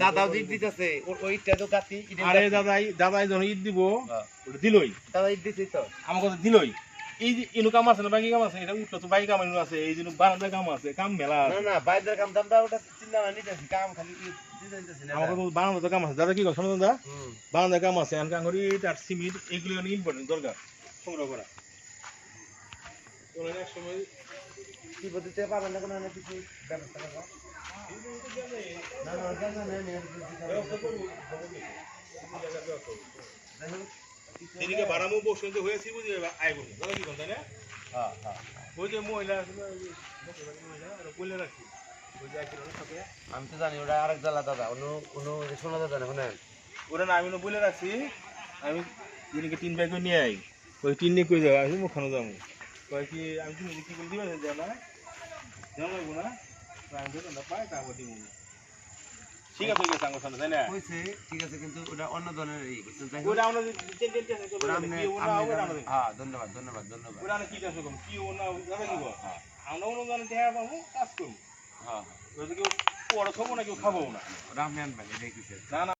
দাদাও ঈদ দিতেছে ওইটা তো কাটি আরে দাদাই দাদাই যখন ঈদ দিব হ্যাঁ। ওটা দিলই। দাদা ঈদ দিছি তো। আমার কথা দিলই। এই যে ইনু কাম আছে না বাকি কাম আছে? এটা উঠল তো বাকি কাম ইনু আছে এই জন্য বারান্দা কাম আছে কাম মেলা না না কাম দাম ওটা চিন্তা না নিতেছি কাম খালি আমার কথা আছে। দাদা কি কথা শোনো দাদা? কাম আছে আনকা করি তার সিমেন্ট এগুলো ইম্পর্টেন্ট দরকার। সংগ্রহ করা। এক সময় কি বলতে পারবেন না কোনো কিছু ব্যবস্থা করব। এদিকে বারামো বসে হয়েছি বুঝি আয় করব দাদা কি কথা না? হ্যাঁ হ্যাঁ ওই যে মহিলা মহিলা, ওরা বলে রাখি। ওই যে একই রকম থাকে আমি তো জানি ওটা আরেক জ্বালা দাদা অন্য অন্য শোনা দাদা না শোনেন? ওরা না আমি বলে রাখছি আমি দিনকে তিন ব্যাগ নিয়ে আই। ওই তিন নিয়ে কই যাব? আমি মুখানো যাব কয় কি আমি তুমি কি করে দিবে? দেয় না? জানো না আমি পাই তারপর দিব ঠিক আছে ওই সাঙ্গ সামনে তাই না? কইছে ঠিক আছে কিন্তু ওটা অন্য ধরনের ই বুঝছেন যাই ওটা আমরা চেন চেন চেন করব কি আপনি- ওটা। হ্যাঁ ধন্যবাদ ধন্যবাদ ধন্যবাদ। ওটা কি করব? কি ওনা কি হ্যাঁ আমরা অন্য ধরনের দেখা পাবো কাজ করব। হ্যাঁ ওই যে কি পড়া খাব না কেউ খাব না। ওটা ভাই না না।